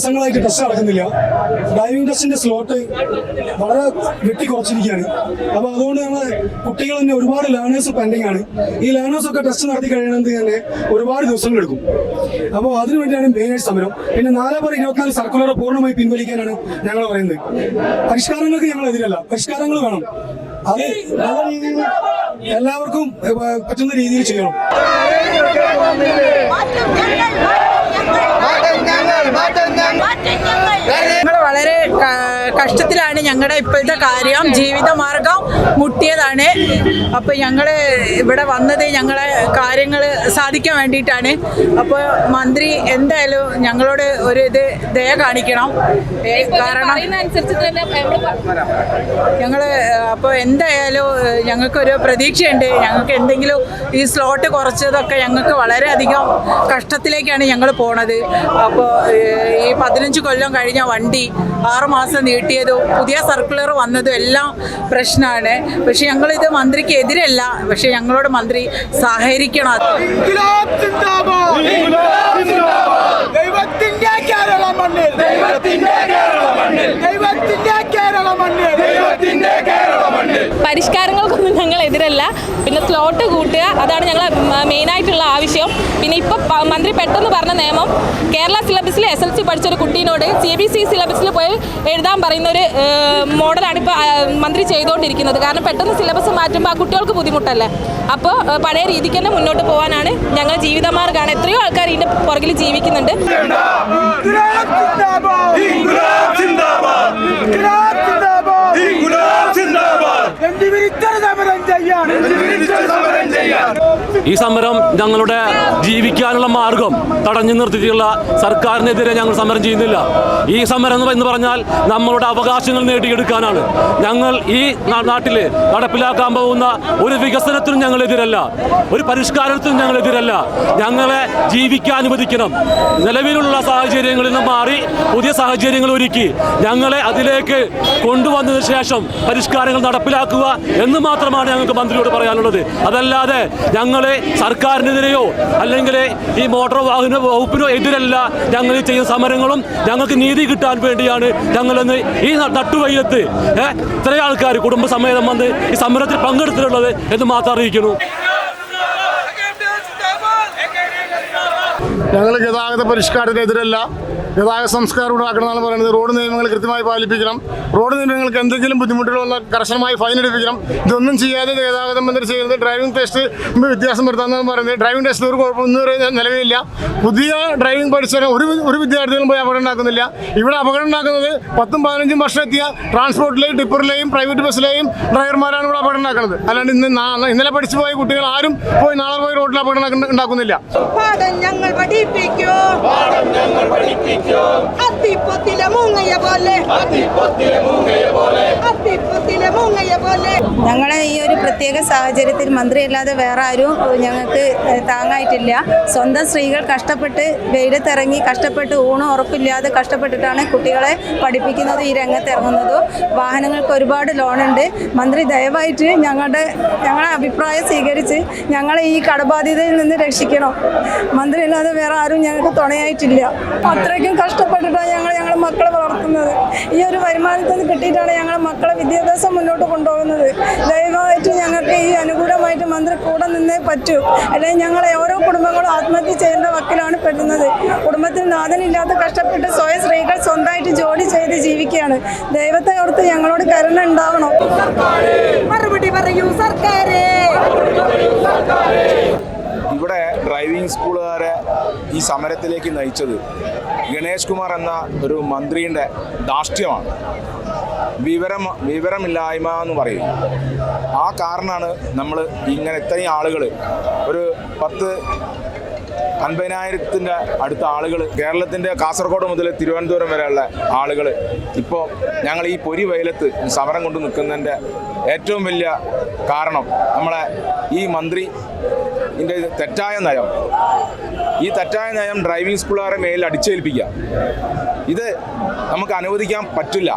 ആയിട്ട് ടെസ്റ്റ് നടക്കുന്നില്ല. ഡ്രൈവിംഗ് ടെസ്റ്റിന്റെ സ്ലോട്ട് വളരെ വെട്ടി കുറച്ചിരിക്കുകയാണ്. അപ്പൊ അതുകൊണ്ട് നമ്മൾ കുട്ടികൾ തന്നെ ഒരുപാട് ലേണേഴ്സ് പെൻഡിങ് ആണ്. ഈ ലേണേഴ്സ് ഒക്കെ ടെസ്റ്റ് നടത്തി കഴിയണമെങ്കിൽ തന്നെ ഒരുപാട് ദിവസങ്ങൾ എടുക്കും. അപ്പോൾ അതിനുവേണ്ടിയാണ് മെയിനായിട്ട് സമരം. പിന്നെ നാല് പേർ ഇരുപത്തിനാല് സർക്കുലർ പൂർണമായി പിൻവലിക്കാനാണ് ഞങ്ങൾ പറയുന്നത്. പരിഷ്കാരങ്ങൾക്ക് ഞങ്ങൾ എതിരല്ല. പരിഷ്കാരങ്ങൾ വേണം. അത് നല്ല രീതിയിൽ എല്ലാവർക്കും പറ്റുന്ന രീതിയിൽ ചെയ്യണം. ഞങ്ങൾ. വളരെ കഷ്ടത്തിലാണ് ഞങ്ങളുടെ ഇപ്പോഴത്തെ കാര്യം ജീവിതമാർഗം മുട്ടിയതാണ്. അപ്പോൾ ഞങ്ങൾ ഇവിടെ വന്നത് ഞങ്ങളെ കാര്യങ്ങൾ സാധിക്കാൻ വേണ്ടിയിട്ടാണ്. അപ്പോൾ മന്ത്രി എന്തായാലും ഞങ്ങളോട് ഒരു ഇത് ദയ കാണിക്കണം. കാരണം ഞങ്ങൾ അപ്പോൾ എന്തായാലും ഞങ്ങൾക്കൊരു പ്രതീക്ഷയുണ്ട്. ഞങ്ങൾക്ക് എന്തെങ്കിലും ഈ സ്ലോട്ട് കുറച്ചതൊക്കെ ഞങ്ങൾക്ക് വളരെയധികം കഷ്ടത്തിലേക്കാണ് ഞങ്ങൾ പോണത്. അപ്പോൾ ഈ പതിനഞ്ച് കൊല്ലം കഴിഞ്ഞ വണ്ടി ആറുമാസം നീട്ടിയതും പുതിയ സർക്കുലർ വന്നതും എല്ലാം പ്രശ്നമാണ് പക്ഷെ ഞങ്ങളിത് മന്ത്രിക്ക് എതിരല്ല പക്ഷെ ഞങ്ങളോട് മന്ത്രി സഹകരിക്കണം. പരിഷ്കാരങ്ങൾ ദൈവത്തിന്റെ കേരള മണ്ണിൽ. ദൈവത്തിന്റെ കേരള മണ്ണിൽ. ദൈവത്തിന്റെ കേരള മണ്ണിൽ. ദൈവത്തിന്റെ എതിരല്ല പിന്നെ സ്ലോട്ട് കൂട്ടുക അതാണ് ഞങ്ങൾ മെയിനായിട്ടുള്ള ആവശ്യം പിന്നെ ഇപ്പോൾ മന്ത്രി പെട്ടെന്ന് പറഞ്ഞ നിയമം കേരള സിലബസിൽ എസ് എൽ സി പഠിച്ചൊരു കുട്ടീനോട് സി ബി സി സിലബസിൽ പോയി എഴുതാൻ പറയുന്ന ഒരു മോഡലാണ് ഇപ്പോൾ മന്ത്രി ചെയ്തുകൊണ്ടിരിക്കുന്നത് കാരണം പെട്ടെന്ന് സിലബസ് മാറ്റുമ്പോൾ ആ കുട്ടികൾക്ക് ബുദ്ധിമുട്ടല്ലേ? അപ്പോൾ പഴയ രീതിക്ക് തന്നെ മുന്നോട്ട് പോകാനാണ് ഞങ്ങൾ ജീവിതമാർഗമാണ് എത്രയോ ആൾക്കാർ ഇതിന്റെ പുറകിൽ ജീവിക്കുന്നുണ്ട്. എന്തിവിരിച്ചൊരു സമരം ചെയ്യാൻ ഈ സമരം ഞങ്ങളുടെ ജീവിക്കാനുള്ള മാർഗം തടഞ്ഞു നിർത്തിയിട്ടുള്ള സർക്കാരിനെതിരെ ഞങ്ങൾ സമരം ചെയ്യുന്നില്ല. ഈ സമരം എന്ന് പറഞ്ഞാൽ നമ്മളുടെ അവകാശങ്ങൾ നേടിയെടുക്കാനാണ്. ഞങ്ങൾ ഈ നാട്ടിൽ നടപ്പിലാക്കാൻ പോകുന്ന ഒരു വികസനത്തിനും ഞങ്ങൾ എതിരല്ല ഒരു പരിഷ്കാരത്തിനും ഞങ്ങൾ എതിരല്ല ഞങ്ങളെ ജീവിക്കാൻ അനുവദിക്കണം. നിലവിലുള്ള സാഹചര്യങ്ങളിൽ നിന്ന് മാറി പുതിയ സാഹചര്യങ്ങൾ ഒരുക്കി ഞങ്ങളെ അതിലേക്ക് കൊണ്ടുവന്നതിന് ശേഷം പരിഷ്കാരങ്ങൾ നടപ്പിലാക്കുക എന്ന് മാത്രമാണ് ഞങ്ങൾക്ക് മന്ത്രിയോട് പറയാനുള്ളത്. അതല്ലാതെ ഞങ്ങൾ സർക്കാരിനെതിരെയോ അല്ലെങ്കിൽ ഈ മോട്ടോർ വാഹന വകുപ്പിനോ എതിരല്ല ഞങ്ങൾ ചെയ്യുന്ന സമരങ്ങളും ഞങ്ങൾക്ക് നീതി കിട്ടാൻ വേണ്ടിയാണ് ഞങ്ങളെന്ന് ഈ നട്ടുവയ്യത്ത് ഇത്ര ആൾക്കാർ കുടുംബസമേതം വന്ന് ഈ സമരത്തിൽ പങ്കെടുത്തിട്ടുള്ളത് എന്ന് മാത്രം അറിയിക്കുന്നു. ഞങ്ങൾ ഗതാഗത പരിഷ്കാരത്തിനെതിരല്ല. ഗതാഗത സംസ്കാരം ഉണ്ടാക്കണമെന്നാണ് പറയുന്നത്. റോഡ് നിയമങ്ങൾ കൃത്യമായി പാലിപ്പിക്കണം. റോഡ് നിയമങ്ങൾക്ക് എന്തെങ്കിലും ബുദ്ധിമുട്ടുകൾ വന്നാൽ കർശനമായി ഫൈൻ എടുപ്പിക്കണം. ഇതൊന്നും ചെയ്യാതെ ഗതാഗത മന്ത്രി ചെയ്യുന്നത് ഡ്രൈവിംഗ് ടെസ്റ്റ് വ്യത്യാസം വരുത്താമെന്നാണ് പറയുന്നത്. ഡ്രൈവിംഗ് ടെസ്റ്റ് ഒരു വരെ നിലവിലില്ല. പുതിയ ഡ്രൈവിംഗ് പഠിച്ച ഒരു ഒരു വിദ്യാർത്ഥികളും പോയി അപകടം ഉണ്ടാക്കുന്നില്ല. ഇവിടെ അപകടം ഉണ്ടാക്കുന്നത് പത്തും പതിനഞ്ചും വർഷം എത്തിയ ട്രാൻസ്പോർട്ടിലെയും ടിപ്പറിലെയും പ്രൈവറ്റ് ബസ്സിലെയും ഡ്രൈവർമാരാണ് ഇവിടെ അപകടം ഉണ്ടാക്കുന്നത്. അല്ലാണ്ട് ഇന്ന് ഇന്നലെ പഠിച്ചു പോയ കുട്ടികൾ ആരും പോയി നാളെ പോയി റോഡിൽ അപകടം ഉണ്ടാക്കുന്നില്ല. ഞങ്ങൾ പഠിപ്പിക്കൂ. പാഠം ഞങ്ങൾ പഠിപ്പിക്കൂ അത്തിപ്പൊത്തിലെ മൂങ്ങയ പോലെ അത്തിപ്പൊത്തിലെ മൂങ്ങയ പോലെ ഞങ്ങളെ ഈ ഒരു പ്രത്യേക സാഹചര്യത്തിൽ മന്ത്രിയല്ലാതെ വേറെ ആരും ഞങ്ങൾക്ക് താങ്ങായിട്ടില്ല. സ്വന്തം സ്ത്രീകൾ കഷ്ടപ്പെട്ട് വെയിലത്തിറങ്ങി കഷ്ടപ്പെട്ട് ഊണും ഉറപ്പില്ലാതെ കഷ്ടപ്പെട്ടിട്ടാണ് കുട്ടികളെ പഠിപ്പിക്കുന്നത് ഈ രംഗത്ത് ഇറങ്ങുന്നത്. വാഹനങ്ങൾക്ക് ഒരുപാട് ലോണുണ്ട്. മന്ത്രി ദയവായിട്ട് ഞങ്ങളുടെ ഞങ്ങളുടെ അഭിപ്രായം സ്വീകരിച്ച് ഞങ്ങളെ ഈ കടബാധ്യതയിൽ നിന്ന് രക്ഷിക്കണം. മന്ത്രിയല്ലാതെ വേറെ ആരും ഞങ്ങൾക്ക് തുണയായിട്ടില്ല. അത്രയ്ക്കും കഷ്ടപ്പെട്ടിട്ടാണ് ഞങ്ങൾ ഞങ്ങളെ മക്കളെ വളർത്തുന്നത്. ഈ ഒരു വരുമാനത്തിൽ നിന്ന് കിട്ടിയിട്ടാണ് ഞങ്ങളുടെ മക്കളെ വിദ്യാഭ്യാസം മുന്നോട്ട് കൊണ്ടുപോകുന്നത്. ദൈവമായിട്ട് ഞങ്ങൾക്ക് ഈ അനുകൂലമായിട്ട് മന്ത്രി കൂടെ നിന്നേ പറ്റൂ. അല്ലെങ്കിൽ ഞങ്ങളെ ഓരോ കുടുംബങ്ങളും ആത്മഹത്യ ചെയ്യേണ്ട വക്കിലാണ് പെടുന്നത്. കുടുംബത്തിൽ നാഥനില്ലാത്ത കഷ്ടപ്പെട്ട് സ്വയം സ്ത്രീകൾ സ്വന്തമായിട്ട് ജോലി ചെയ്ത് ജീവിക്കുകയാണ്. ദൈവത്തെ ഓർത്ത് ഞങ്ങളോട് കരുണ ഉണ്ടാവണം. മറുപടി പറയൂ സർക്കാരേ. ഡ്രൈവിംഗ് സ്കൂളുകാരെ ഈ സമരത്തിലേക്ക് നയിച്ചത് ഗണേഷ് കുമാർ എന്ന ഒരു മന്ത്രിയുടെ ധാർഷ്ട്യമാണ്. വിവരം വിവരമില്ലായ്മ എന്ന് പറയും. ആ കാരണമാണ് നമ്മൾ ഇങ്ങനെ ഇത്രയും ആളുകൾ ഒരു പത്ത് അൻപതിനായിരത്തിന്റെ അടുത്ത ആളുകൾ കേരളത്തിന്റെ കാസർഗോഡ് മുതൽ തിരുവനന്തപുരം വരെയുള്ള ആളുകൾ. ഇപ്പോൾ ഞങ്ങൾ ഈ പൊരി വെയിലത്ത് സമരം കൊണ്ട് നിൽക്കുന്നതിന്റെ ഏറ്റവും വലിയ കാരണം നമ്മളെ ഈ മന്ത്രി ഇതിന്റെ തെറ്റായ നയം. ഈ തെറ്റായ നയം ഡ്രൈവിംഗ് സ്കൂളുകാരെ മേലിൽ അടിച്ചേൽപ്പിക്കുക. ഇത് നമുക്ക് അനുവദിക്കാൻ പറ്റില്ല.